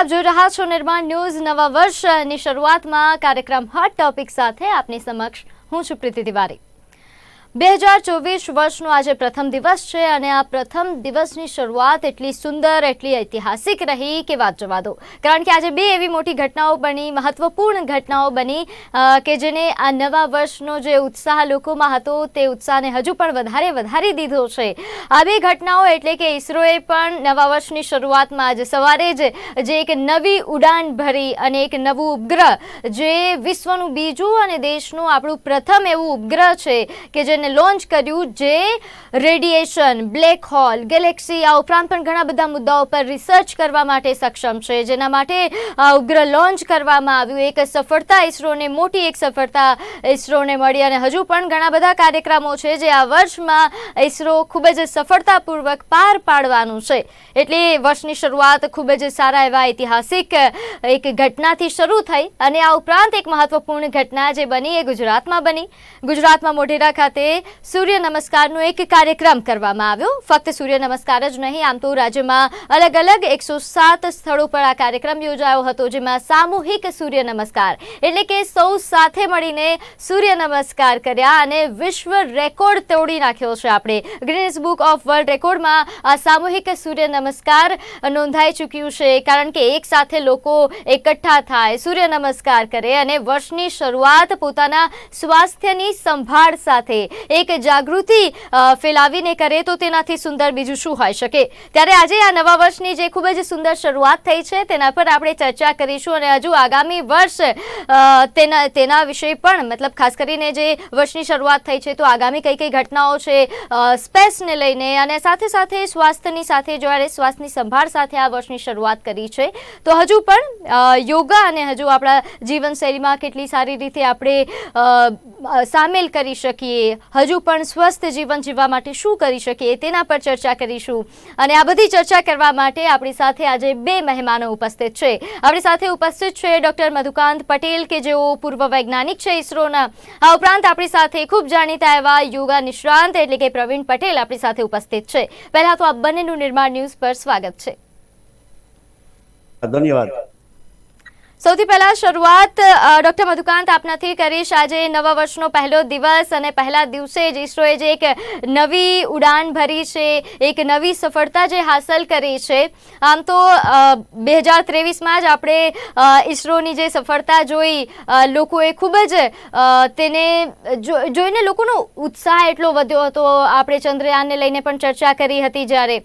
આપ જોઈ રહ્યા છો નિર્માણ ન્યૂઝ નવા વર્ષની શરૂઆતમાં કાર્યક્રમ હોટ ટોપિક સાથે આપની સમક્ષ. હું છું પ્રીતિ તિવારી. બે હજાર ચોવીસ વર્ષનો આજે પ્રથમ દિવસ છે અને આ પ્રથમ દિવસની શરૂઆત એટલી સુંદર, એટલી ઐતિહાસિક રહી કે વાત જવા દો. કારણ કે આજે બે એવી મોટી ઘટનાઓ બની, મહત્વપૂર્ણ ઘટનાઓ બની કે જેને આ નવા વર્ષનો જે ઉત્સાહ લોકોમાં હતો તે ઉત્સાહને હજુ પણ વધારે વધારી દીધો છે. આ બે ઘટનાઓ એટલે કે ઇસરોએ પણ નવા વર્ષની શરૂઆતમાં આજે સવારે જ જે એક નવી ઉડાન ભરી અને એક નવું ઉપગ્રહ, જે વિશ્વનું બીજું અને દેશનું આપણું પ્રથમ એવું ઉપગ્રહ છે કે જેને લોન્ચ કર્યું જે રેડિયેશન બ્લેક હોલ ગેલેક્સી આ ઉપરાંત પણ ઘણા બધા મુદ્દાઓ પર રિસર્ચ કરવા માટે સક્ષમ છે, જેના માટે આ ઉપગ્રહ લોન્ચ કરવામાં આવ્યું. એક સફળતા ઇસરોને, મોટી એક સફળતા ઇસરોને મળી અને હજુ પણ ઘણા બધા કાર્યક્રમો છે જે આ વર્ષમાં ઇસરો ખૂબ જ સફળતાપૂર્વક પાર પાડવાનું છે. એટલે વર્ષની શરૂઆત ખૂબ જ સારા એવા ઐતિહાસિક એક ઘટનાથી શરૂ થઈ અને આ ઉપરાંત એક મહત્વપૂર્ણ ઘટના જે બની એ ગુજરાતમાં બની. ગુજરાતમાં મોઢેરા ખાતે સૂર્ય નમસ્કારનો એક કાર્યક્રમ કરવામાં આવ્યો. ફક્ત સૂર્ય નમસ્કાર જ નહીં, આમ તો રાજ્યમાં અલગ અલગ એકસો સાત સ્થળો પર આ કાર્યક્રમ યોજાયો હતો, જેમાં સામૂહિક સૂર્ય નમસ્કાર એટલે કે સૌ સાથે મળીને સૂર્ય નમસ્કાર કર્યા અને વિશ્વ રેકોર્ડ તોડી નાખ્યો છે આપણે. ગ્રીનિસ બુક ઓફ વર્લ્ડ રેકોર્ડમાં આ સામૂહિક સૂર્ય નમસ્કાર નોંધાઈ ચૂક્યું છે, કારણ કે એક સાથે લોકો એકઠા થાય, સૂર્ય નમસ્કાર કરે અને વર્ષની શરૂઆત પોતાના સ્વાસ્થ્યની સંભાળ સાથે એક જાગૃતિ ફેલાવીને કરે તો તેનાથી સુંદર બીજું શું હોઈ શકે? ત્યારે આજે આ નવા વર્ષની જે ખૂબ જ સુંદર શરૂઆત થઈ છે તેના પર આપણે ચર્ચા કરીશું અને હજુ આગામી વર્ષ તેના તેના વિશે પણ મતલબ ખાસ કરીને જે વર્ષની શરૂઆત થઈ છે તો આગામી કઈ કઈ ઘટનાઓ છે સ્પેસને લઈને અને સાથે સાથે સ્વાસ્થ્યની સાથે જ્યારે સ્વાસ્થ્યની સંભાળ સાથે આ વર્ષની શરૂઆત કરી છે. તો હજુ પણ યોગા અને હજુ આપણા જીવનશૈલીમાં કેટલી સારી રીતે આપણે સામેલ કરી શકીએ હજુ પણ સ્વસ્થ જીવન જીવવા માટે શું કરી શકીએ તેના પર ચર્ચા કરીશું. અને આ બધી ચર્ચા કરવા માટે આપણી સાથે આજે બે મહેમાનો ઉપસ્થિત છે. આપણી સાથે ઉપસ્થિત છે ડૉક્ટર મધુકાંત પટેલ કે જેઓ પૂર્વ વૈજ્ઞાનિક છે ઇસરોના. આ ઉપરાંત આપણી સાથે ખૂબ જાણીતા એવા યોગા નિષ્ણાંત એટલે કે પ્રવીણ પટેલ આપણી સાથે ઉપસ્થિત છે. પહેલા તો આ બંનેનું નિર્માણ ન્યૂઝ પર સ્વાગત છે. ધન્યવાદ. સૌથી પહેલા શરૂઆત ડોક્ટર મધુકાંત આપનાથી કરીશ. આજે નવા વર્ષનો પહેલો દિવસ અને પહેલા દિવસે જ ઇસરોએ જે એક નવી ઉડાન ભરી છે, એક નવી સફળતા જે હાંસલ કરી છે. આમ તો બે હજાર ત્રેવીસમાં જ આપણે ઈસરોની જે સફળતા જોઈ લોકોએ ખૂબ જ તેને જોઈને લોકોનો ઉત્સાહ એટલો વધ્યો હતો. આપણે ચંદ્રયાનને લઈને પણ ચર્ચા કરી હતી જ્યારે.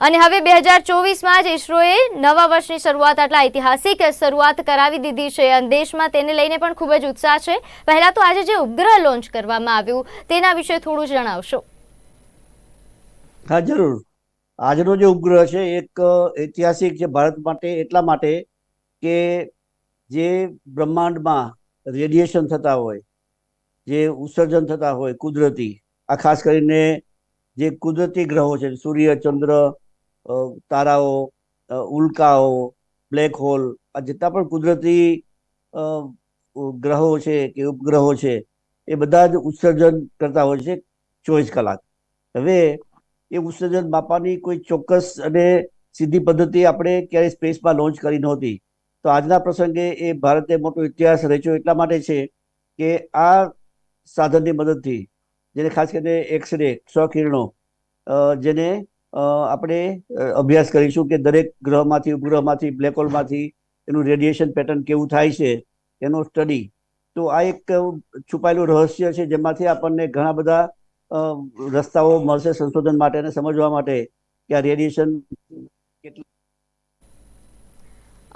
અને હવે બે હજાર ચોવીસમાં જ ઇસરોએ નવા વર્ષની શરૂઆત, આટલા ઐતિહાસિક શરૂઆત કરાવી દીધી છે અને દેશમાં તેને લઈને પણ ખૂબ જ ઉત્સાહ છે. પહેલાં તો આજે જે ઉપગ્રહ લોન્ચ કરવામાં આવ્યું, તેના વિશે થોડું જણાવશો. હા, જરૂર. આજનો જે ઉપગ્રહ છે, એક ઐતિહાસિક છે ભારત માટે એટલા માટે કે જે બ્રહ્માંડમાં રેડિયેશન થતા હોય, જે ઉત્સર્જન થતા હોય કુદરતી, આ ખાસ કરીને જે કુદરતી ગ્રહો છે, સૂર્ય, ચંદ્ર તારાઓ ઉલ્કાઓ, બ્લેક હોલ, આ જેટલા પણ કુદરતી ગ્રહો છે કે ઉપગ્રહો છે, એ બધા જ ઉત્સર્જન કરતા હોય છે ચોવીસ કલાક. હવે એ ઉત્સર્જન માપવાની કોઈ ચોક્કસ અને સીધી પદ્ધતિ આપણે ક્યારેય સ્પેસમાં લોન્ચ કરી નહોતી. તો આજના પ્રસંગે એ ભારતે મોટો ઇતિહાસ રચ્યો એટલા માટે છે કે આ સાધનની મદદથી, જેને ખાસ કરીને એક્સરે ક્ષ કિરણો જેને આપણે અભ્યાસ કરીશું કે દરેક ગ્રહમાંથી ઉપગ્રહમાંથી બ્લેક હોલમાંથી એનું રેડિયેશન પેટર્ન કેવું થાય છે એનો સ્ટડી તો આ એક છુપાયેલું રહસ્ય છે જેમાંથી આપણને ઘણા બધા રસ્તાઓ મળશે સંશોધન માટે અને સમજવા માટે કે આ રેડિયેશન અ,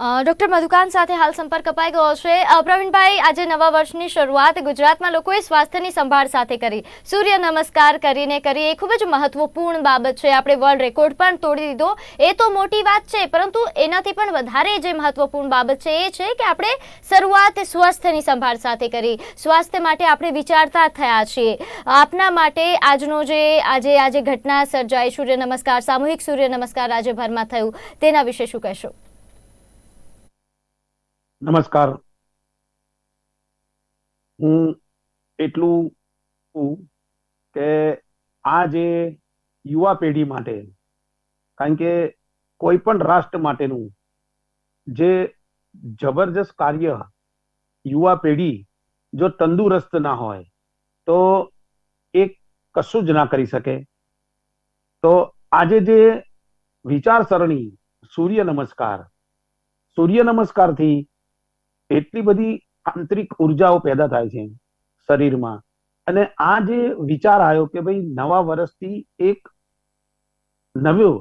ડોક્ટર મધુકાન સાથે હાલ સંપર્ક કપાઈ ગયો છે. પ્રવીણભાઈ, આજે નવા વર્ષની શરૂઆત ગુજરાતમાં લોકોએ સ્વાસ્થ્યની સંભાળ સાથે કરી. સૂર્ય નમસ્કાર કરીને કરી. એ ખૂબ જ મહત્વપૂર્ણ બાબત છે. આપણે વર્લ્ડ રેકોર્ડ પણ તોડી દીધો. એ તો મોટી વાત છે, પરંતુ એનાથી પણ વધારે જે મહત્વપૂર્ણ બાબત છે એ છે કે આપણે શરૂઆત સ્વાસ્થ્યની સંભાળ સાથે કરી. સ્વાસ્થ્ય માટે આપણે વિચારતા થયા છીએ. આપના માટે આજનો જે, આજે આજે ઘટના સર્જાઈ. સૂર્ય નમસ્કાર, સામૂહિક સૂર્ય નમસ્કાર રાજ્યભરમાં થયું. તેના વિશે શું કહેશો? નમસ્કાર. હું એટલું કે આ જે યુવા પેઢી માટે, કારણ કે કોઈ પણ રાષ્ટ્ર માટેનું જે જબરજસ્ત કાર્ય યુવા પેઢી જો તંદુરસ્ત ના હોય, તો એ કશું જ ના કરી શકે. તો આજે જે વિચારસરણી સૂર્ય નમસ્કાર, સૂર્ય નમસ્કારથી એટલી બધી આંતરિક ઉર્જાઓ પેદા થાય છે શરીરમાં. અને આ જે વિચાર આવ્યો કે ભાઈ નવા વર્ષથી એક નવ્યો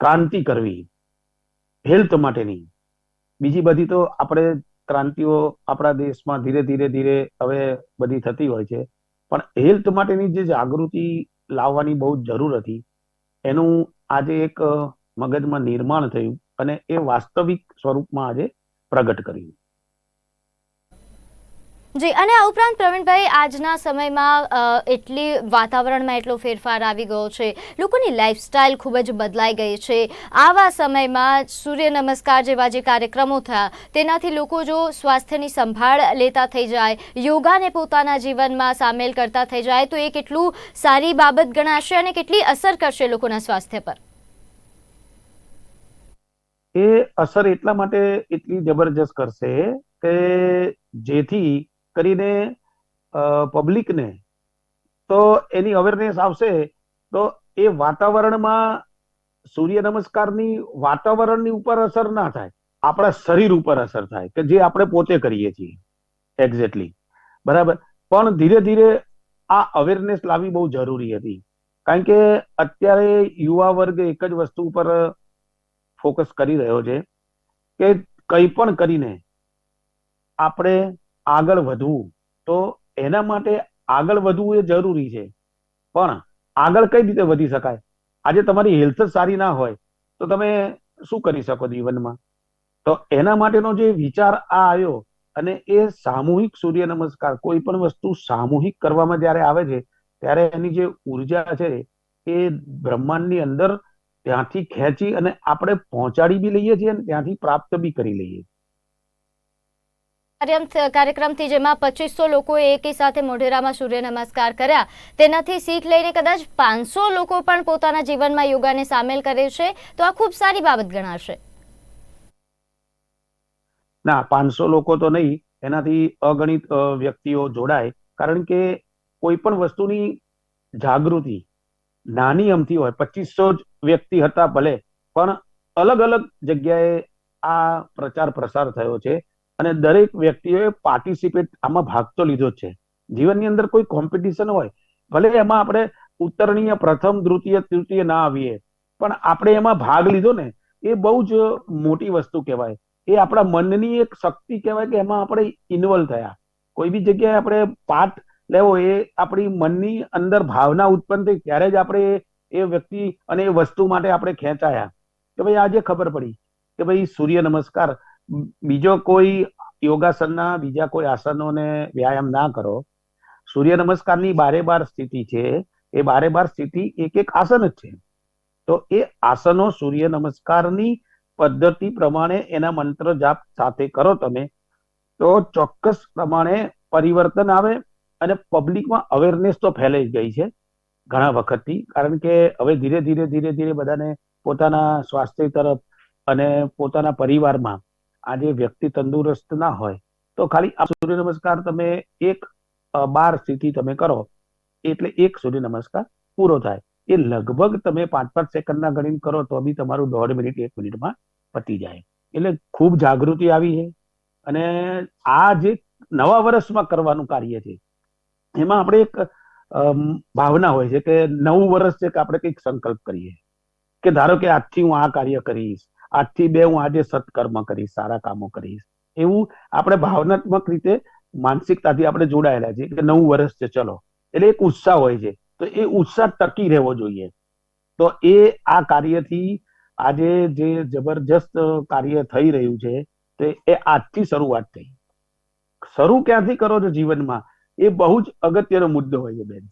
ક્રાંતિ કરવી, હેલ્થ માટેની. બીજી બધી તો આપણે ક્રાંતિઓ આપણા દેશમાં ધીરે ધીરે ધીરે હવે બધી થતી હોય છે. પણ હેલ્થ માટેની જે જાગૃતિ લાવવાની બહુ જરૂર હતી, એનું આજે એક મગજમાં નિર્માણ થયું અને એ વાસ્તવિક સ્વરૂપમાં આજે પ્રગટ કર્યું. જી, અને આ ઉપરાંત પ્રવીણભાઈ, આજના સમયમાં એટલી વાતાવરણમાં એટલો ફેરફાર આવી ગયો છે. લોકોની લાઇફસ્ટાઇલ ખૂબ જ બદલાઈ ગઈ છે. આવા સમયમાં સૂર્ય નમસ્કાર જેવા જે કાર્યક્રમો થયા, તેનાથી લોકો જો સ્વાસ્થ્યની સંભાળ લેતા થઈ જાય, યોગાને પોતાના જીવનમાં સામેલ કરતા થઈ જાય, તો એ કેટલું સારી બાબત ગણાશે અને કેટલી અસર કરશે લોકોના સ્વાસ્થ્ય પર? એ અસર એટલા માટે એટલી જબરજસ્ત કરશે કે જેથી કરીને પબ્લિકને તો એની અવેરનેસ આવશે. તો એ વાતાવરણમાં સૂર્ય નમસ્કારની વાતાવરણની ઉપર અસર ના થાય. આપણા શરીર ઉપર અસર થાય, કે જે આપણે પોતે કરીએ છીએ. એક્ઝેક્ટલી બરાબર? પણ ધીરે ધીરે આ અવેરનેસ લાવવી બહુ જરૂરી હતી. કારણ કે અત્યારે યુવા વર્ગ એક જ વસ્તુ ઉપર ફોકસ કરી રહ્યો છે, કે કંઈ પણ કરીને આપણે આગળ વધવું. તો એના માટે આગળ વધવું એ જરૂરી છે. પણ આગળ કઈ રીતે વધી શકાય? આજે તમારી હેલ્થ સારી ના હોય, તો તમે શું કરી શકો જીવનમાં? તો એના માટેનો જે વિચાર આ આવ્યો, અને એ સામૂહિક સૂર્ય નમસ્કાર, કોઈ પણ વસ્તુ સામૂહિક કરવામાં જ્યારે આવે છે, ત્યારે એની જે ઊર્જા છે, એ બ્રહ્માંડની અંદર ત્યાંથી ખેંચી અને આપણે પહોંચાડી બી લઈએ છીએ અને ત્યાંથી પ્રાપ્ત બી કરી લઈએ. કાર્યક્રમથી જેમાં પચીસો લોકોએ એકી સાથે મોઢેરામાં સૂર્ય નમસ્કાર કર્યા. તેનાથી શીખ લઈને કદાચ પાંચસો લોકો પણ પોતાના જીવનમાં યોગાને સામેલ કરે છે. તો આ ખૂબ સારી બાબત ગણાશે. ના, પાંચસો લોકો તો નહીં. એનાથી અગણિત વ્યક્તિઓ જોડાય. કારણ કે કોઈ પણ વસ્તુની જાગૃતિ નાની અમથી હોય, પચીસો વ્યક્તિ હતા ભલે, પણ અલગ અલગ જગ્યાએ આ પ્રચાર પ્રસાર થયો છે. અને દરેક વ્યક્તિએ પાર્ટિસિપેટ આમાં ભાગ તો લીધો છે. જીવનની અંદર કોઈ કોમ્પિટિશન હોય, ભલે એમાં આપણે ઉત્તરણીય પ્રથમ દ્વિતીય તૃતીય ના આવીએ, પણ આપણે એમાં ભાગ લીધો ને, એ બહુ જ મોટી વસ્તુ કહેવાય. એ આપણા મનની એક શક્તિ કહેવાય કે એમાં આપણે ઇન્વોલ્વ થયા. કોઈ બી જગ્યાએ આપણે પાર્ટ લેવો એ આપણી મનની અંદર ભાવના ઉત્પન્ન થઈ ત્યારે જ આપણે એ વ્યક્તિ અને એ વસ્તુ માટે આપણે ખેંચાયા. કે ભાઈ આજે ખબર પડી કે ભાઈ સૂર્ય નમસ્કાર બીજો કોઈ યોગાસનના, બીજા કોઈ આસનોને વ્યાયામ ના કરો. સૂર્ય નમસ્કારની બારે બાર સ્થિતિ છે. એ બારે બાર સ્થિતિ એક એક આસન જ છે. તો એ આસનો સૂર્ય નમસ્કારની પદ્ધતિ પ્રમાણે એના મંત્ર જાપ સાથે કરો તમે, તો ચોક્કસ પ્રમાણે પરિવર્તન આવે અને પબ્લિકમાં અવેરનેસ તો ફેલાઈ ગઈ છે ઘણા વખતથી. કારણ કે હવે ધીરે ધીરે ધીરે ધીરે બધાને પોતાના સ્વાસ્થ્ય તરફ અને પોતાના પરિવારમાં આજે વ્યક્તિ તંદુરસ્ત ના હોય, તો ખાલી આ સૂર્ય નમસ્કાર તમે એક બાર સ્થિતિ તમે કરો, એટલે એક સૂર્ય નમસ્કાર પૂરો થાય. એ લગભગ તમે પાંચ પાંચ સેકન્ડના ગણીને કરો, તો બી તમારું દોઢ મિનિટ, એક મિનિટમાં પતી જાય. એટલે ખૂબ જાગૃતિ આવી છે. અને આ જે નવા વર્ષમાં કરવાનું કાર્ય છે, એમાં આપણે એક ભાવના હોય છે કે નવું વર્ષ છે કે આપણે કંઈક સંકલ્પ કરીએ. કે ધારો કે આજથી હું આ કાર્ય કરીશ આજથી બે હું આજે સત્કર્મ કરીશ, સારા કામો કરીશ. એવું આપણે ભાવનાત્મક રીતે માનસિકતાથી આપણે જોડાયેલા છીએ કે નવું વર્ષ છે, ચલો. એટલે એક ઉત્સાહ હોય છે. તો એ ઉત્સાહ ટકી રહેવો જોઈએ. તો એ આ કાર્યથી આજે જે જબરજસ્ત કાર્ય થઈ રહ્યું છે, તે એ આજથી શરૂઆત થઈ. શરૂ ક્યાંથી કરો છો જીવનમાં? એ બહુ જ અગત્યનો મુદ્દો હોય છે બેન.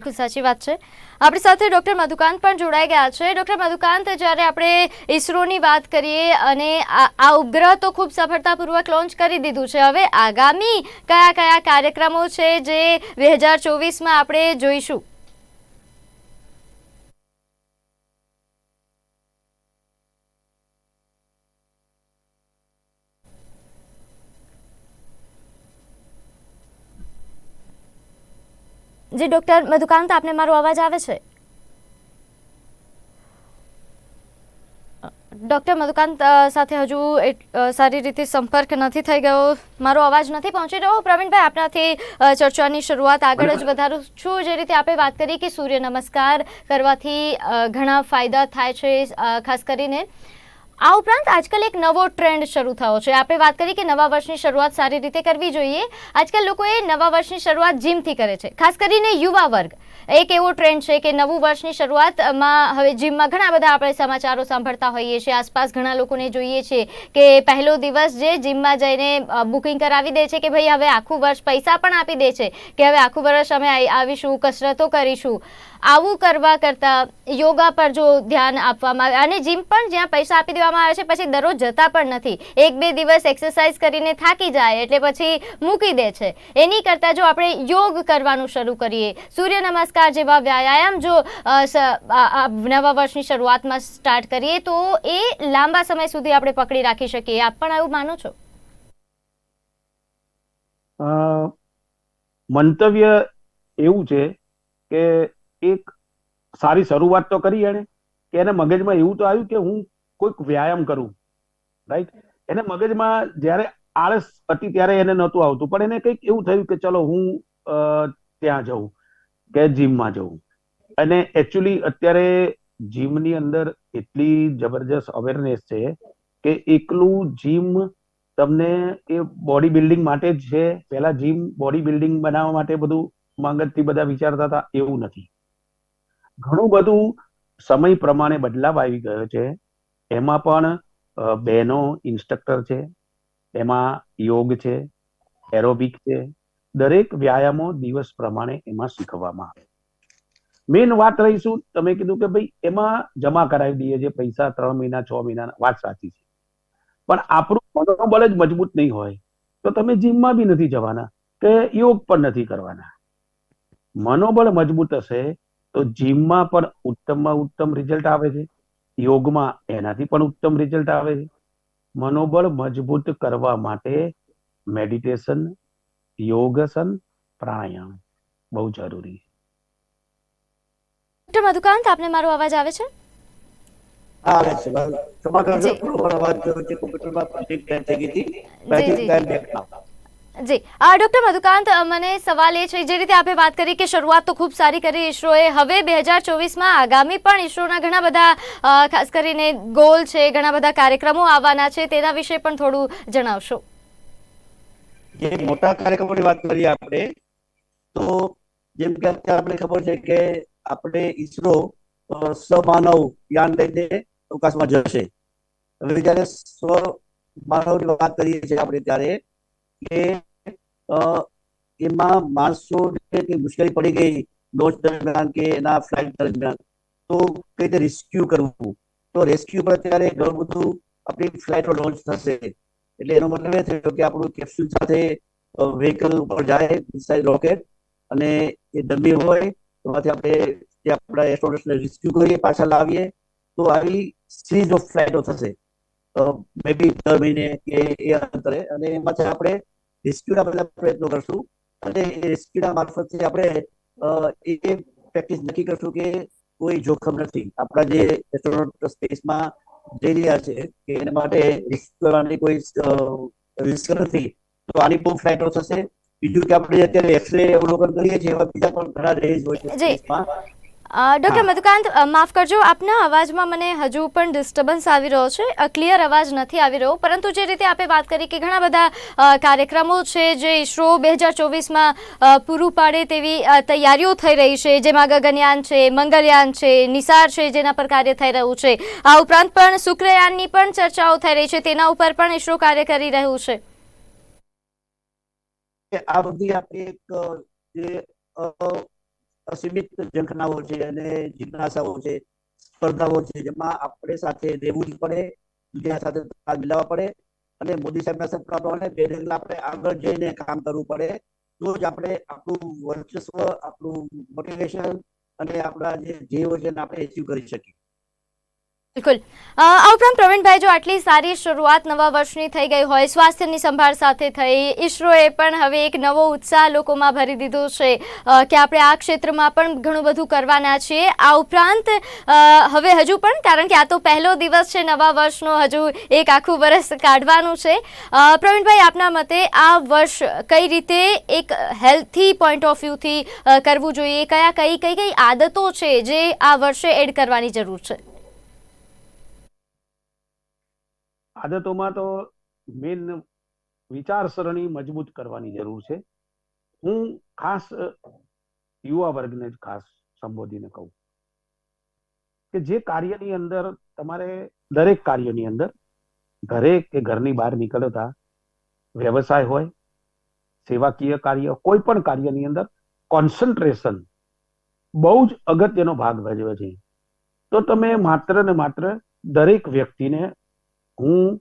બિલકુલ સાચી વાત છે. આપણી સાથે ડૉક્ટર મધુકાંત પણ જોડાઈ ગયા છે. ડૉક્ટર મધુકાંત, જ્યારે આપણે ઇસરોની વાત કરીએ અને આ ઉપગ્રહ તો ખૂબ સફળતાપૂર્વક લોન્ચ કરી દીધું છે. હવે આગામી કયા કયા કાર્યક્રમો છે જે બે હજાર ચોવીસમાં આપણે જોઈશું? જી ડૉક્ટર મધુકાંત આપને મારો અવાજ આવે છે? ડૉક્ટર મધુકાંત સાથે હજુ સારી રીતે સંપર્ક નથી થઈ ગયો. મારો અવાજ નથી પહોંચી રહ્યો. પ્રવીણભાઈ આપનાથી ચર્ચાની શરૂઆત આગળ જ વધારું છું. જે રીતે આપણે વાત કરી કે સૂર્ય નમસ્કાર કરવાથી ઘણા ફાયદા થાય છે ખાસ કરીને. આ ઉપરાંત આજકાલ એક નવો ટ્રેન્ડ શરૂ થયો છે. આપણે વાત કરી કે નવા વર્ષની શરૂઆત સારી રીતે કરવી જોઈએ. આજકાલ લોકોએ નવા વર્ષની શરૂઆત જીમથી કરે છે. ખાસ કરીને યુવા વર્ગ. એક એવો ટ્રેન્ડ છે કે નવું વર્ષની શરૂઆતમાં હવે જીમમાં ઘણા બધા આપણે સમાચારો સાંભળતા હોઈએ છીએ. આસપાસ ઘણા લોકોને જોઈએ છીએ કે પહેલો દિવસ જે જીમમાં જઈને બુકિંગ કરાવી દે છે કે ભાઈ હવે આખું વર્ષ પૈસા પણ આપી દે છે કે હવે આખું વર્ષ અમે આવીશું, કસરતો કરીશું. આવું કરવા કરતાં યોગા પર જો ધ્યાન આપવામાં આવે, અને જીમ પણ જ્યાં પૈસા આપી દેવામાં આવે છે, પછી દરરોજ જતા પણ નથી. એક બે દિવસ એક્સરસાઇઝ કરીને થાકી જાય એટલે પછી મૂકી દે છે. એની કરતાં જો આપણે યોગ કરવાનું શરૂ કરીએ, સૂર્ય નમસ્કાર જેવા વ્યાયામ જો નવા વર્ષની શરૂઆતમાં સ્ટાર્ટ કરીએ, તો એ લાંબા સમય સુધી આપણે પકડી રાખી શકીએ. આપ પણ આવું માનો છો? મંતવ્ય એવું છે કે એક સારી શરૂઆત તો કરી એણે, કે એને મગજમાં એવું તો આવ્યું કે હું કોઈક વ્યાયામ કરું રાઈટ એને મગજમાં જ્યારે આળસ હતી ત્યારે એને નહોતું આવતું, પણ એને કંઈક એવું થયું કે ચલો હું ત્યાં જઉં કે જીમમાં જઉં. અને એકચ્યુઅલી અત્યારે જીમની અંદર એટલી જબરજસ્ત અવેરનેસ છે કે એકલું જીમ તમને એ બોડી બિલ્ડિંગ માટે જ છે. પહેલા જીમ બોડી બિલ્ડિંગ બનાવવા માટે બધું માંગતથી બધા વિચારતા હતા, એવું નથી. ઘણું બધું સમય પ્રમાણે બદલાવ આવી ગયો છે. એમાં પણ બહેનો ઇન્સ્ટ્રક્ટર છે, એમાં યોગ છે, એરોબિક છે, દરેક વ્યાયામો દિવસ પ્રમાણે એમાં શીખવામાં આવે. મેઇન વાત રહીશું, તમે કીધું કે ભાઈ એમાં જમા કરાવી દઈએ જે પૈસા ત્રણ મહિના, છ મહિના, વાત સાચી છે. પણ આપણું મનોબળ જ મજબૂત નહીં હોય. તો તમે જીમમાં બી નથી જવાના, કે યોગ પણ નથી કરવાના. મનોબળ મજબૂત હશે તો જીમમાં પણ ઉત્તમમાં ઉત્તમ રિઝલ્ટ આવે છે. યોગમાં એનાથી પણ ઉત્તમ રિઝલ્ટ આવે છે. મનોબળ મજબૂત કરવા માટે મેડિટેશન યોગાસન પ્રાણાયામ બહુ જરૂરી છે. ડૉક્ટર મધુકાંત આપને મારો અવાજ આવે છે? આવે છે ઘણો અવાજ કોમ્પ્યુટરમાં પ્રિન્ટ થઈ ગઈ હતી. જી, ડૉક્ટર મધુકાંત મને સવાલ એ છે જે રીતે આપણે વાત કરી કે શરૂઆત તો ખૂબ સારી કરી ઈસરોએ હવે બે હજાર ચોવીસમાં આગામી પણ ઈસરોના ઘણા બધા ખાસ કરીને ગોલ છે ઘણા બધા કાર્યક્રમો આવવાના છે તેના વિશે પણ થોડું જણાવશો. જે મોટા કાર્યક્રમોની વાત કરીએ આપણે તો જેમ કે આપણે ખબર છે કે આપણે ઈસરો અ, સ્વમાનવ યાન લઈને અવકાશમાં જશે. હવે જ્યારે સ્વમાનવની વાત કરીએ છીએ આપણે ત્યારે કે એમાં માણસોને કઈ મુશ્કેલી પડી ગઈ લોન્ચ દરમિયાન કે એના ફ્લાઇટ દરમિયાન. તો કઈ રીતે રેસ્ક્યુ કરવું? તો રેસ્ક્યુ પર અત્યારે ઘણું બધું આપણી ફ્લાઇટો લોન્ચ થશે. એટલે એનો મતલબ એ થયો કે આપણું કેપ્સ્યુલ સાથે વ્હીકલ ઉપર જાય મિસાઇલ રોકેટ અને એ ડમી હોય, એમાંથી આપણે જે આપણા એસ્ટ્રોનોટ્સને રેસ્ક્યુ કરીએ, પાછા લાવીએ, તો આવી સિરીઝ ઓફ ફ્લાઇટો થશે. મે બી દર મહિને કે એ અંતરે અને એમાંથી આપણે રેસ્ક્યુના બધા પ્રયત્નો કરશું. અને એ રેસ્ક્યુના મારફતથી આપણે એ પ્રેક્ટિસ નક્કી કરશું કે કોઈ જોખમ નથી. આપણા જે એસ્ટ્રોનોટ સ્પેસમાં જઈ રહ્યા છે કે એના માટે રિસ્ક કરવાની કોઈ રિસ્ક નથી. તો આની બહુ ફ્લાઇટો થશે. બીજું કે આપણે અત્યારે એક્સરે અવલોકન કરીએ છીએ એવા બીજા પણ ઘણા રેજ હોય છે ડૉક્ટર મધુકાંત માફ કરજો આપના અવાજમાં મને હજુ પણ ડિસ્ટર્બન્સ આવી રહ્યો છે. ક્લિયર અવાજ નથી આવી રહ્યો. પરંતુ જે રીતે આપણે વાત કરી કે ઘણા બધા કાર્યક્રમો છે જે ઇસરો બે હજાર ચોવીસમાં પૂરું પાડે તેવી તૈયારીઓ થઈ રહી છે. જેમાં ગગનયાન છે મંગલયાન છે નિસાર છે જેના પર કાર્ય થઈ રહ્યું છે. આ ઉપરાંત પણ શુક્રયાનની પણ ચર્ચાઓ થઈ રહી છે. તેના ઉપર પણ ઇસરો કાર્ય કરી રહ્યું છે. આ બધી આપણે એક અસીમિત ઝંખનાઓ છે અને જિજ્ઞાસાઓ છે, સ્પર્ધાઓ છે, જેમાં આપણે સાથે રહેવું જ પડે દુનિયા સાથે મિલાવવા પડે અને મોદી સાહેબના સપના પ્રમાણે બે આપણે આગળ જઈને કામ કરવું પડે. તો જ આપણે આપણું વર્ચસ્વ, આપણું મોટિવેશન અને આપણા જે ધ્યેયો છે આપણે એચીવ કરી શકીએ. બિલકુલ. આ ઉપરાંત પ્રવીણભાઈ, જો આટલી સારી શરૂઆત નવા વર્ષની થઈ ગઈ હોય, સ્વાસ્થ્યની સંભાળ સાથે થઈ, ઈસરોએ પણ હવે એક નવો ઉત્સાહ લોકોમાં ભરી દીધો છે કે આપણે આ ક્ષેત્રમાં પણ ઘણું બધું કરવાના છીએ. આ ઉપરાંત હવે હજુ પણ, કારણ કે આ તો પહેલો દિવસ છે નવા વર્ષનો, હજુ એક આખું વર્ષ કાઢવાનું છે. પ્રવીણભાઈ, આપના મતે આ વર્ષ કઈ રીતે એક હેલ્થી પોઈન્ટ ઓફ વ્યૂથી કરવું જોઈએ? કયા, કઈ કઈ કઈ આદતો છે જે આ વર્ષે એડ કરવાની જરૂર છે? આદતોમાં તો મેન વિચારસરણી મજબૂત કરવાની જરૂર છે. હું ખાસ યુવા વર્ગને જ ખાસ સંબોધીને કહું. કે જે કાર્યની અંદર, તમારે દરેક કાર્યની અંદર, ઘરે કે ઘરની બહાર નીકળતા વ્યવસાય હોય, સેવાકીય કાર્ય, કોઈ પણ કાર્યની અંદર કોન્સન્ટ્રેશન બહુ જ અગત્યનો ભાગ ભજવે છે. તો તમે માત્ર ને માત્ર દરેક વ્યક્તિને હું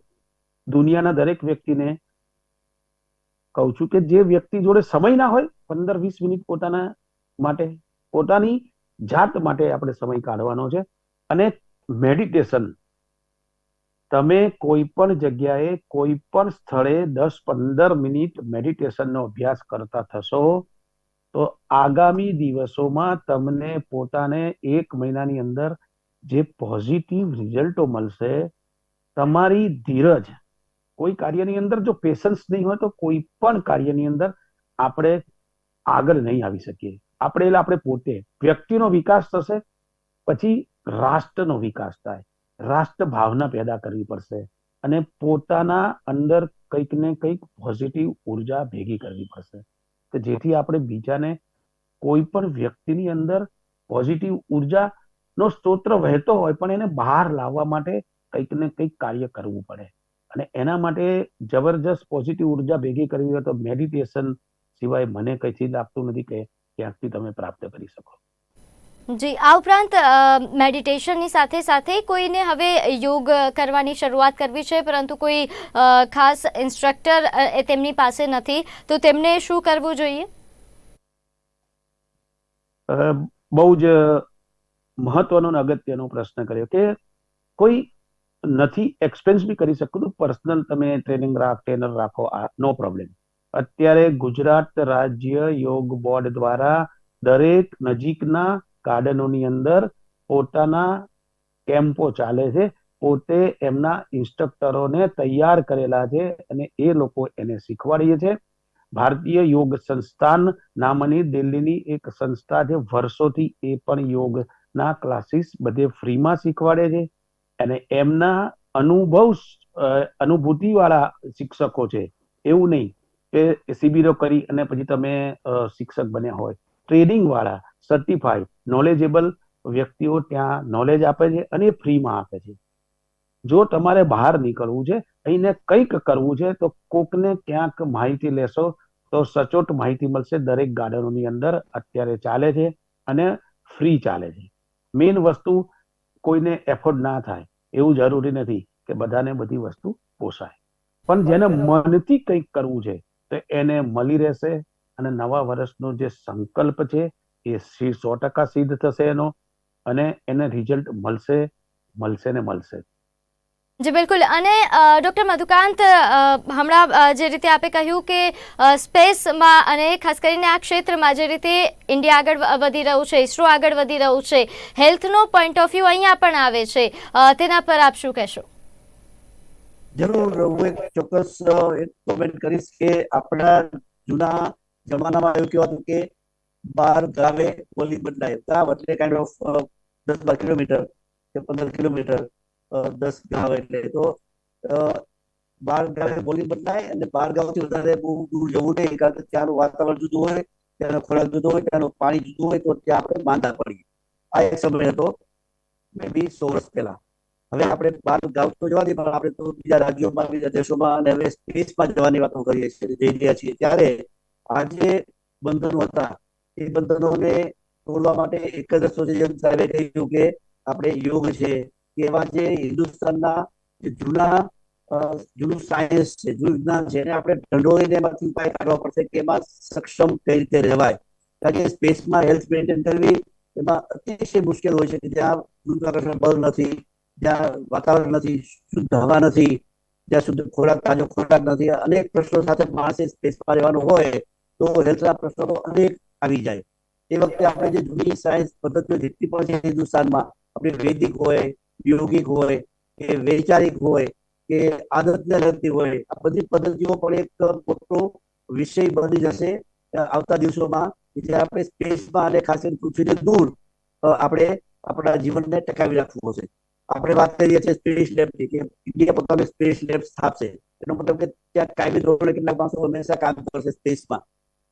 દુનિયાના દરેક વ્યક્તિને કહું છું કે જે વ્યક્તિ જોડે સમય ના હોય, પંદર વીસ મિનિટ પોતાના માટે, પોતાની જાત માટે આપણે સમય કાઢવાનો છે. અને મેડિટેશન, તમે કોઈ પણ જગ્યાએ, કોઈ પણ સ્થળે દસ પંદર મિનિટ મેડિટેશનનો અભ્યાસ કરતા થશો, તો આગામી દિવસોમાં તમને પોતાને એક મહિનાની અંદર જે પોઝિટિવ રિઝલ્ટો મળશે તમારી ધીરજ, કોઈ કાર્યની અંદર જો પેશન્સ નહીં હોય તો કોઈ પણ કાર્યની અંદર આપણે આગળ નહીં આવી શકીએ. આપણે એટલે આપણે પોતે, વ્યક્તિનો વિકાસ થશે, પછી રાષ્ટ્રનો વિકાસ થાય. રાષ્ટ્ર ભાવના પેદા કરવી પડશે અને પોતાના અંદર કંઈક ને કંઈક પોઝિટિવ ઊર્જા ભેગી કરવી પડશે. કે જેથી આપણે બીજાને કોઈ પણ વ્યક્તિની અંદર પોઝિટિવ ઊર્જા નો સ્ત્રોત્ર વહેતો હોય પણ એને બહાર લાવવા માટે કંઈક ને કંઈક કાર્ય કરવું પડે. અને એના માટે જબરજસ્ત પોઝિટિવ ઊર્જા ભેગી કરવી હોય તો મેડિટેશન સિવાય મને કંઈથી લાગતું નથી કે ક્યાંકથી તમે પ્રાપ્ત કરી શકો. જી આ ઉપરાંત મેડિટેશનની સાથે સાથે કોઈને હવે યોગ કરવાની શરૂઆત કરવી છે પરંતુ કોઈ ખાસ ઇન્સ્ટ્રક્ટર એ તેમની પાસે નથી. તો તેમને શું કરવું જોઈએ? બહુ જ મહત્વનો અગત્યનો પ્રશ્ન કર્યો કે કોઈ નથી એક્સપેન્સ બી કરી શકતું પર્સનલ તમે ટ્રેનિંગ રાખ ટ્રેનર રાખો, આ નો પ્રોબ્લેમ અત્યારે ગુજરાત રાજ્ય યોગ બોર્ડ દ્વારા દરેક નજીકના ગાર્ડનોની અંદર પોતાના કેમ્પો ચાલે છે. પોતે એમના ઇન્સ્ટ્રક્ટરોને તૈયાર કરેલા છે અને એ લોકો એને શીખવાડીએ છે. ભારતીય યોગ સંસ્થાન નામની દિલ્હીની એક સંસ્થા છે. વર્ષોથી એ પણ યોગના ક્લાસીસ બધે ફ્રીમાં શીખવાડે છે. અને એમના અનુભવ અનુભૂતિ વાળા શિક્ષકો છે. એવું નહીં કે શિબિરો કરી અને પછી તમે શિક્ષક બન્યા હોય. ટ્રેનિંગ વાળા સર્ટિફાઈડ નોલેજેબલ વ્યક્તિઓ ત્યાં નોલેજ આપે છે અને ફ્રીમાં આપે છે. જો તમારે બહાર નીકળવું છે, અહીંને કંઈક કરવું છે, તો કોકને ક્યાંક માહિતી લેશો, તો સચોટ માહિતી મળશે દરેક ગાર્ડનોની અંદર. અત્યારે ચાલે છે અને ફ્રી ચાલે છે. મેઇન વસ્તુ કોઈને એફોર્ડ ના થાય એવું જરૂરી નથી કે બધાને બધી વસ્તુ પોસાય. પણ જેને મનથી કંઈક કરવું છે તો એને મળી રહેશે અને નવા વર્ષનો જે સંકલ્પ છે એ સો ટકા સિદ્ધ થશે એનો અને એને રિઝલ્ટ મળશે મળશે ને મળશે. જી, બિલકુલ. અને ડૉક્ટર મધુકાંત હમણાં જે રીતે આપે કહ્યું કે સ્પેસમાં અને ખાસ કરીને આ ક્ષેત્રમાં જે રીતે ઇન્ડિયા આગળ વધી રહ્યું છે, ઇસરો આગળ વધી રહ્યું છે, હેલ્થનો પોઈન્ટ ઓફ વ્યૂ અહીંયા પણ આવે છે. તેના પર આપ શું કહેશો? જરૂર. હું એક ચોક્કસ એક કોમેન્ટ કરીશ કે આપણા જૂના જમાનામાં એવું કહેવાતું કે બાર ગાવે બોલી બદલાય એટલે કાઇન્ડ ઓફ દસ બાર કિલોમીટર કે પંદર કિલોમીટર. દસ ગાવ એટલે તો બાર ગામે બોલી બદલાય અને બાર ગામથી વધારે બહુ દૂર જવું નહીં, કારણ કે ત્યાંનું વાતાવરણ જુદું હોય, ત્યાંનો ખોરાક જુદો હોય, ત્યાંનું પાણી જુદું હોય, તો ત્યાં આપણે માંદા પડીએ. આ એક સમય હતો, મે બી સો વર્ષ પહેલા. હવે આપણે બાર ગામ તો જવા દઈએ, પણ આપણે તો બીજા રાજ્યોમાં, બીજા દેશોમાં અને હવે સ્પેસમાં જવાની વાતો કરીએ છીએ, જઈ રહ્યા છીએ. ત્યારે આ જે બંધનો હતા. એ બંધનોને તોડવા માટે એક જ રસ્તો છે, જેમ સાહેબે કહ્યું કે આપણે યોગ છે એવા જે હિન્દુસ્તાનના જૂના જૂનું સાયન્સ છે, જૂનું વિજ્ઞાન છે, એને આપણે ઢંઢોળીને એમાંથી ઉપાય કાઢવા પડશે કે એમાં સક્ષમ કઈ રીતે રહેવાય. કારણ કે સ્પેસમાં હેલ્થ મેન્ટેન કરવી એમાં અતિશય મુશ્કેલ હોય છે કે જ્યાં ગુરુત્વાકર્ષણ બળ નથી, જ્યાં વાતાવરણ નથી, શુદ્ધ હવા નથી, જ્યાં શુદ્ધ ખોરાક, તાજો ખોરાક નથી. અનેક પ્રશ્નો સાથે માણસે સ્પેસમાં રહેવાનું હોય તો હેલ્થના પ્રશ્નો અનેક આવી જાય. એ વખતે આપણે જે જૂની સાયન્સ પદ્ધતિઓ જેટલી પણ છે હિન્દુસ્તાનમાં, આપણી વૈદિક હોય યોગિક હોય, કે વૈચારિક હોય, કે આદતને લગતી હોય, આ બધી પદ્ધતિઓ પણ એક મોટો વિષય બની જશે આવતા દિવસોમાં. કે આપણે સ્પેસમાં અને ખાસ કરીને પૃથ્વીને દૂર આપણે આપણા જીવનને ટકાવી રાખવું હશે આપણે વાત કરીએ છીએ સ્પેસ લેબની, કે ઇન્ડિયા પોતાનું સ્પેસ લેબ સ્થાપશે. એનો મતલબ કે ત્યાં કાયમી ધોરણે કેટલાક માણસો હંમેશા કામ કરશે સ્પેસમાં.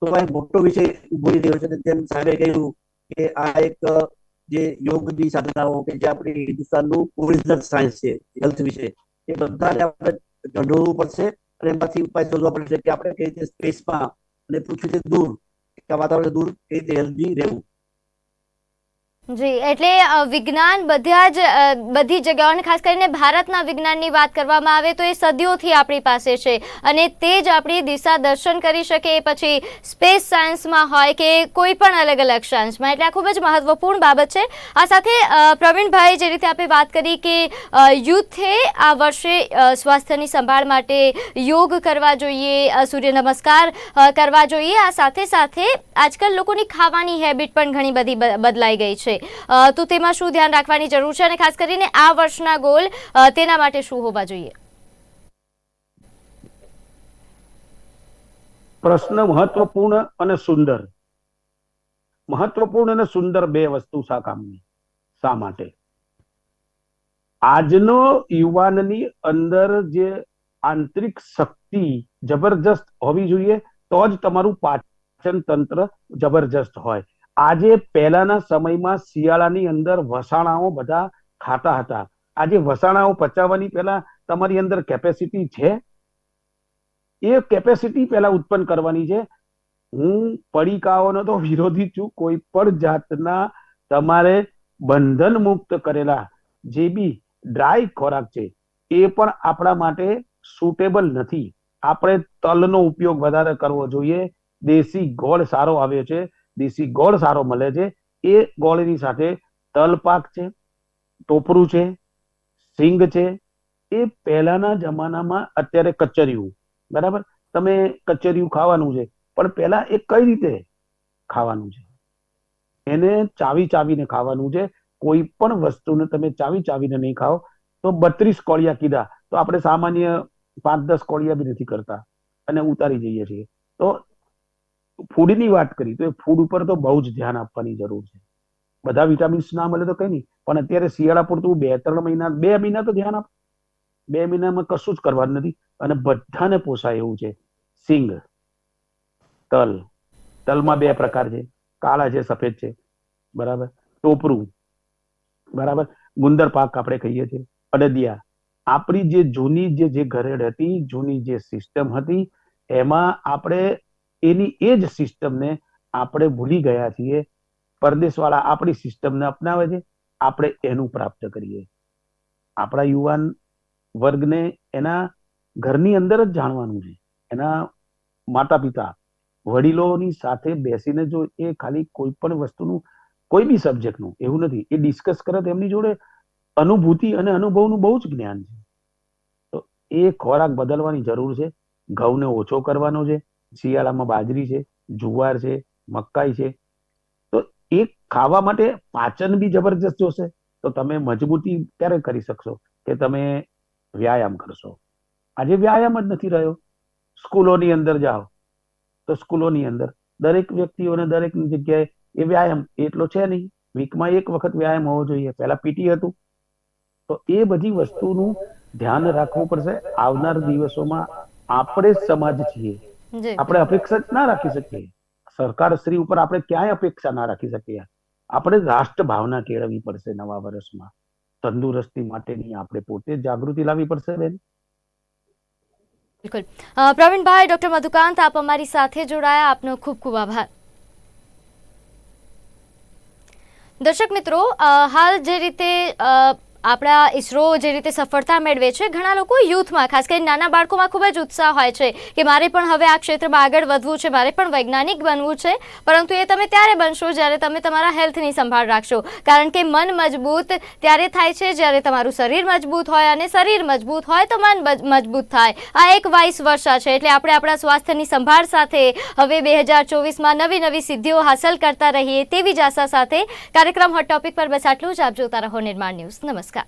તો આ મોટો વિષય ઊભો રહ્યો છે તેમ સાહેબે કહ્યું કે આ એક જે યોગની સાધનાઓ કે જે આપણી હિન્દુસ્તાનનું ઓરિજિનલ સાયન્સ છે, હેલ્થ વિશે, એ બધાને આપણે ઢંઢોળવું પડશે અને એમાંથી ઉપાય શોધવા પડશે કે આપણે કઈ રીતે સ્પેસમાં અને પૃથ્વીથી દૂર વાતાવરણ દૂર કઈ રીતે હેલ્ધી રહેવું. જી, એટલે વિજ્ઞાન બધા જ બધી જગ્યાઓ અને ખાસ કરીને ભારતના વિજ્ઞાનની વાત કરવામાં આવે તો એ સદીઓથી આપણી પાસે છે અને તે જ આપણી દિશા દર્શન કરી શકે એ પછી સ્પેસ સાયન્સમાં હોય કે કોઈ પણ અલગ અલગ સાયન્સમાં. એટલે આ ખૂબ જ મહત્વપૂર્ણ બાબત છે. આ સાથે પ્રવીણભાઈ જે રીતે આપણે વાત કરી કે યુથે આ વર્ષે સ્વાસ્થ્યની સંભાળ માટે યોગ કરવા જોઈએ સૂર્ય નમસ્કાર કરવા જોઈએ. આ સાથે સાથે આજકાલ લોકોની ખાવાની હેબિટ પણ ઘણી બધી બદલાઈ ગઈ છે. અ, તો તેમાં શું ધ્યાન રાખવાની જરૂર છે અને ખાસ કરીને આ વર્ષના ગોલ તેના માટે શું હોવા જોઈએ? પ્રશ્ન મહત્વપૂર્ણ અને સુંદર. મહત્વપૂર્ણ અને સુંદર બે વસ્તુ શા કામની? શા માટે? આજનો યુવાનની અંદર જે આંતરિક શક્તિ જબરજસ્ત હોવી જોઈએ તો જ તમારું પાચન તંત્ર જબરજસ્ત હોય. આજે પહેલાના સમયમાં શિયાળાની અંદર વસાણાઓ બધા ખાતા હતા. આજે વસાણાઓ પચાવવાની પહેલા તમારી અંદર કેપેસિટી છે? એ કેપેસિટી પહેલા ઉત્પન્ન કરવાની છે. હું પડીકાઓનો તો વિરોધી છું. કોઈ પણ જાતના તમારે બંધન મુક્ત કરેલા જે બી ડ્રાય ખોરાક છે, એ પણ આપણા માટે સુટેબલ નથી. આપણે તલનો ઉપયોગ વધારે કરવો જોઈએ. દેશી ગોળ સારો આવ્યો છે. દેશી ગોળ સારો મળે છે. એ ગોળની સાથે તલ પાક છે, ટોપરું છે, સિંગ છે. એ પહેલાના જમાનામાં અત્યારે કચરિયું, બરાબર? તમે કચરિયું ખાવાનું છે, પણ પહેલા એ કઈ રીતે ખાવાનું છે? એને ચાવી ચાવીને ખાવાનું છે. કોઈ પણ વસ્તુને તમે ચાવી ચાવીને નહીં ખાઓ, તો બત્રીસ કોળિયા કીધા. તો આપણે સામાન્ય પાંચ દસ કોળિયા બી નથી કરતા અને ઉતારી જઈએ છીએ. તો ફૂડની વાત કરી, તો એ ફૂડ ઉપર તો બહુ જ ધ્યાન આપવાની જરૂર છે. બધા વિટામિન્સ ના મળે તો કઈ નહીં, પણ અત્યારે શિયાળા પૂરતું બે ત્રણ મહિના, બે મહિના તો ધ્યાન આપ. બે મહિનામાં કશું જ કરવાનું નથી, અને બધાને પોસાય એવું છે. સિંગ, તલ, તલમાં બે પ્રકાર છે. કાળા છે, સફેદ છે. બરાબર? ટોપરું, બરાબર? ગુંદર પાક આપણે કહીએ છીએ. અડદિયા, આપણી જે જૂની જે જે ઘરેડ હતી, જૂની જે સિસ્ટમ હતી, એમાં આપણે એની એ જ સિસ્ટમને આપણે ભૂલી ગયા છીએ. પરદેશવાળા આપણી સિસ્ટમને અપનાવે છે. આપણે એનું પ્રાપ્ત કરીએ. આપણા યુવાન વર્ગને એના ઘરની અંદર જ જાણવાનું છે. એના માતા પિતા વડીલોની સાથે બેસીને જો એ ખાલી કોઈ પણ વસ્તુનું, કોઈ બી સબ્જેક્ટનું, એવું નથી, એ ડિસ્કસ કરે તો એમની જોડે અનુભૂતિ અને અનુભવનું બહુ જ જ્ઞાન છે. તો એ ખોરાક બદલવાની જરૂર છે. ઘઉંને ઓછો કરવાનો છે. શિયાળામાં બાજરી છે, જુવાર છે, મકાઈ છે. તો એ ખાવા માટે પાચન બી જબરજસ્ત જોશે. તો તમે મજબૂતી ક્યારે કરી શકશો? કે તમે વ્યાયામ કરશો? આજે વ્યાયામ જ નથી રહ્યો. સ્કૂલોની અંદર જાઓ. તો સ્કૂલોની અંદર દરેક વ્યક્તિઓને દરેક જગ્યાએ એ વ્યાયામ એટલો છે નહીં. વીકમાં એક વખત વ્યાયામ હોવો જોઈએ. પહેલા પીટી હતું. તો એ બધી વસ્તુનું ધ્યાન રાખવું પડશે. આવનાર દિવસોમાં આપણે સમાજ છીએ. આપણે અપેક્ષા જ ના રાખી શકીએ. સરકાર શ્રી ઉપર આપણે ક્યાંય અપેક્ષા ના રાખી શકીએ. આપણે રાષ્ટ્ર ભાવના કેળવવી પડશે નવા વર્ષમાં. તંદુરસ્તી માટેની આપણે પોતે જાગૃતિ લાવવી પડશે બેન. બિલકુલ. પ્રવીણભાઈ ડોક્ટર મધુકાંત આપ અમારી સાથે જોડાયા. આપનો ખૂબ ખૂબ આભાર. દર્શક મિત્રો હાલ જે રીતે આપણા ઇસરો જે રીતે સફળતા મેળવે છે, ઘણા લોકો યુથમાં, ખાસ કરીને નાના બાળકોમાં ખૂબ જ ઉત્સાહ હોય છે કે મારે પણ હવે આ ક્ષેત્રમાં આગળ વધવું છે, મારે પણ વૈજ્ઞાનિક બનવું છે. પરંતુ એ તમે ત્યારે બનશો જ્યારે તમે તમારા હેલ્થની સંભાળ રાખશો. કારણ કે મન મજબૂત ત્યારે થાય છે જ્યારે તમારું શરીર મજબૂત હોય અને શરીર મજબૂત હોય તો મન મજ- મજબૂત થાય. આ એક વાઇસ વર્ષા છે એટલે આપણે આપણા સ્વાસ્થ્યની સંભાળ સાથે હવે બે હજાર ચોવીસમાં નવી નવી સિદ્ધિઓ હાંસલ કરતા રહીએ તેવી જ આશા સાથે કાર્યક્રમ હોટ ટોપિક પર બસ આટલું જ. આપ જોતા રહો નિર્માણ ન્યૂઝ. નમસ્કાર. か